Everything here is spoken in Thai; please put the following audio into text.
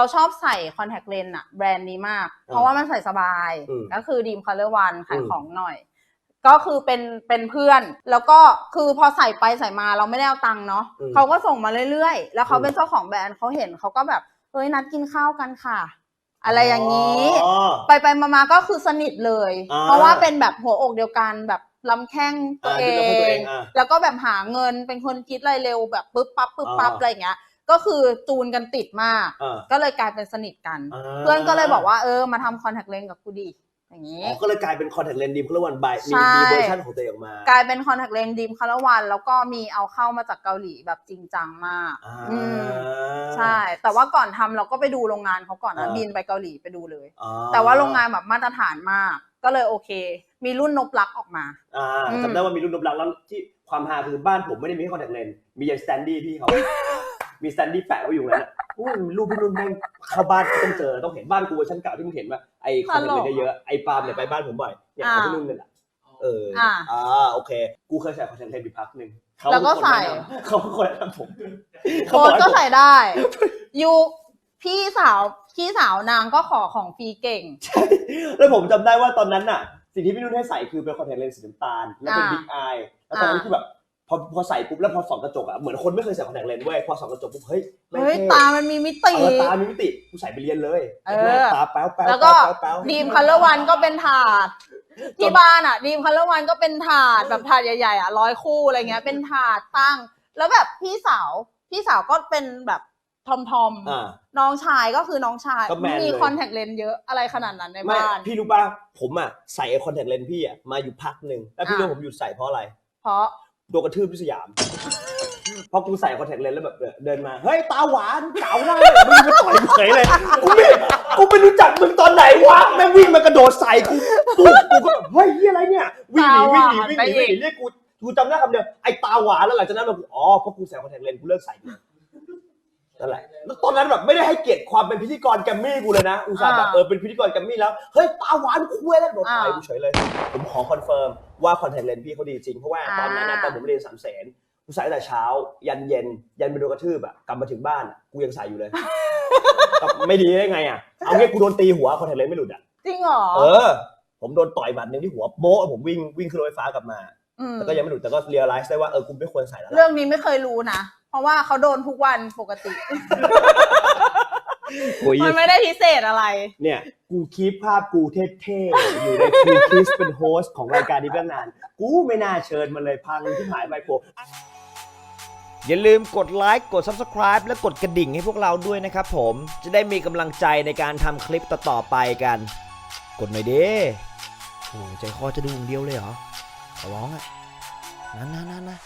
เราชอบใส่คอนแทคเลนส์อะแบรนด์นี้มาก เพราะว่ามันใส่สบาย อืม ก็คือดีมคัลเลอร์วันขายอืมของหน่อย ก็คือเป็นเป็นเพื่อน แล้วก็คือพอใส่ไปใส่มาเราไม่ได้เอาตังค์เนาะเขาก็ส่งมาเรื่อยๆ แล้วเขาเป็นเจ้าของแบรนด์เขาเห็นเขาก็แบบเฮ้ยนัดกินข้าวกันค่ะ อะไรอย่างนี้ อ๋อ ไปไปมามาก็คือสนิทเลย อ่าเพราะว่าเป็นแบบหัวอกเดียวกันแบบลำแข้งตัวเออ่าคิดว่าตัวเองง อ่าแล้วก็แบบหาเงินเป็นคนคิดอะไรเร็วแบบปึ๊บปั๊บปึ๊บปั๊บอ่า อะไรอย่างเงี้ย ก็คือจูนกันติดมาก อ่า ก็เลยกลายเป็นสนิทกันอ่าเพื่อนก็เลยบอกว่าเออมาทำคอนแทคเลนส์กับกูดีอย่างนี้ อ๋อก็เลยกลายเป็นคอนแทคเลนส์ดีมเขาเรียกว่าบายมีใช่ มีเวอร์ชันของตัวเองออกมากลายเป็นคอนแทคเลนส์ดีมคาราวัน แล้วก็มีเอาเข้ามาจากเกาหลีแบบจริงจังมาก อ่า อืม ใช่ แต่ว่าก่อนทำเราก็ไปดูโรงงานเขาก่อนนะอ่า บินไปเกาหลีไปดูเลย อ๋อแต่ว่าโรงงานแบบมาตรฐานมาก ก็เลยโอเค มีรุ่นนบลักษ์ออกมา อ่าอืม จำได้ว่ามีรุ่นนบลังแล้วที่ความฮาคือบ้านผมไม่ได้มีแค่คอนแทคเลนส์มีอย่างสแตนดี้พี่เขา มีสแตนดี้แปะไว้อยู่นั้นอะโอ้ยรูปพี่นุ่นแม่งเข้าบ้านต้องเจอต้องเห็นบ้านกูเวอร์ชันเก่าที่มึงเห็นว่าไอ้คอนแทคเลนส์เยอะๆไอ้ปาล์มเนี่ยไปบ้านผมบ่อยเนี่ยของพี่นุ่นเนี่ยแหละเอออ่าอ่าโอเค กูเคยใส่คอนแทคเลนส์ไปพักหนึ่งเขาแล้วก็ใส่เขาเป็นคนแนะนำผมโค้ดก็ใส่ได้ยูพี่สาวพี่สาวนางก็ขอของฟรีเก่งแล้วผมจำได้ว่าตอนนั้นน่ะ สิ่งที่พี่นุ่นให้ใส่คือเป็นคอนแทคเลนส์สีน้ำตาล แล้วเป็นอ่าบิ๊กอายแล้วตอนนั้นอ่าคือแบบ พอพอใส่ปุ๊บแล้วพอส่องกระจกอะเหมือนคนไม่เคยใส่คอนแทคเลนส์เว้ยพอส่องกระจกปุ๊บเฮ้ยแม่งเฮ้ยท่ ตามันมีมิติ เออตามีมิติกูใส่ไปเรียนเลยเออ แม่งตาแป๊วแป๊วแล้วก็ป๊วแป๊วดีมคัลเลอร์วันก็เป็นถาด ที่บ้านอะดีมคัลเลอร์วันก็เป็นถาดแบบถาดใหญ่ๆอะร้อยคู่อะไรเงี้ยเป็นถาดตั้ง แล้วแบบพี่สาวพี่สาวก็เป็นแบบทอมทอมๆอ่า น้องชายก็คือน้องชายก็แมนเลย มีคอนแทคเลนส์เยอะอะไรขนาดนั้นในไม่บ้าน พี่รู้ป่ะผมอะใส่ไอ้คอนแทคเลนส์พี่อะมาอยู่พักหนึ่งแล้วพี่อ่ารู้ผมหยุดใส่เพราะอะไร เพราะ โดนกระทืบที่สยาม เพราะกูใส่คอนแทคเลนส์แล้วแบบเดินมา เฮ้ยตาหวานเก๋ามากเลยมึงมาต่อยกูเฉยเลย กูไม่กูไม่รู้จักมึงตอนไหนวะแม่งวิ่งมากระโดดใส่กูกูกูก็แบบเฮ้ยเหี้ยอะไรเนี่ย วิ่งหนีวิ่งหนีวิ่งหนีวิ่งหนีเรียกกูกูจำได้คำเดียวไอ้ตาหวานแล้วหลังจากนั้นแบบอ๋อเพราะกูใส่คอนแทคเลนส์กูเลิกใส่เลย นั่นแหละแล้วตอนนั้นแบบไม่ได้ให้เกียรติความเป็นพิธีกรแกรมมี่กูเลยนะ อุตส่าห์แบบอ่าเออเป็นพิธีกรแกรมมี่แล้ว เฮ้ยตาหวานคุยแล้วโดนต่อยอ่ากูเฉยเลย ผมขอคอนเฟิร์มว่าคอนแทคเลนส์พี่เขาดีจริง เพราะว่าตอนนั้นนะอ่าตอนผมเรียนสามแสนกูใส่ตั้งแต่เช้า ยันเย็น ยันไปโดนกระทืบอะกลับมาถึงบ้านอะกูยังใส่อยู่เลยก็ไม่ดีได้ไงอะเอางี้กูโดนตีหัวคอนแทคเลนส์ไม่หลุดอะจริงเหรอเออ ผมโดนต่อยบัตรหนึ่งที่หัวโบ๊ะผมวิ่งวิ่งขึ้นรถไฟฟ้ากลับมามแต่ก็ยังไม่หลุดแต่ก็เรียลไลซ์ได้ว่าเออกูไม่ควรใส่แล้วล่ะเรื่องนี้ไม่เคยรู้นะ เพราะว่าเขาโดนทุกวันปกติ โอ้ยมันไม่ได้พิเศษอะไร เนี่ย กูคีปภาพกูเท่ๆ อยู่ในคีคิสเป็นโฮสต์ของรายการนี้ตั้งนาน กูไม่น่าเชิญมันเลยพังที่หายไปโผอย่าลืมกดไลค์กด Subscribe และกดกระดิ่งให้พวกเราด้วยนะครับผม จะได้มีกำลังใจในการทำคลิปต่อๆไปกัน กดหน่อยดิโอ้ใจคอจะดูอย่างเดียวเลยเหรอขอร้องอะนะนะนะนะ